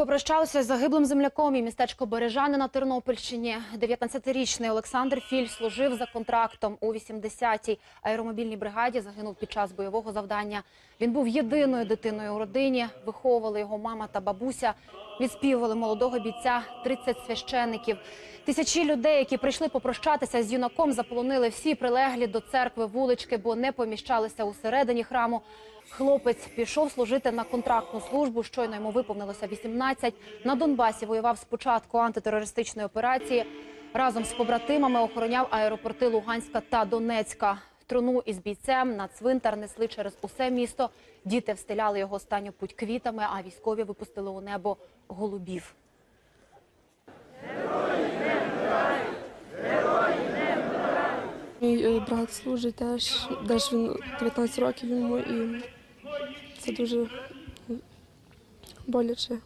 Попрощався з загиблим земляком і містечко Бережани на Тернопільщині. 19-річний Олександр Філь служив за контрактом у 80-й аеромобільній бригаді. Загинув під час бойового завдання. Він був єдиною дитиною у родині. Виховували його мама та бабуся. Відспівували молодого бійця 30 священиків. Тисячі людей, які прийшли попрощатися з юнаком, заполонили всі прилеглі до церкви вулички, бо не поміщалися усередині храму. Хлопець пішов служити на контрактну службу. Щойно йому виповнилося 18. На Донбасі воював з початку антитерористичної операції. Разом з побратимами охороняв аеропорти Луганська та Донецька. Труну із бійцем на цвинтар несли через усе місто. Діти встиляли його останню путь квітами, а військові випустили у небо голубів. Мій е, брат служить теж, теж він 19 років йому і це дуже боляче.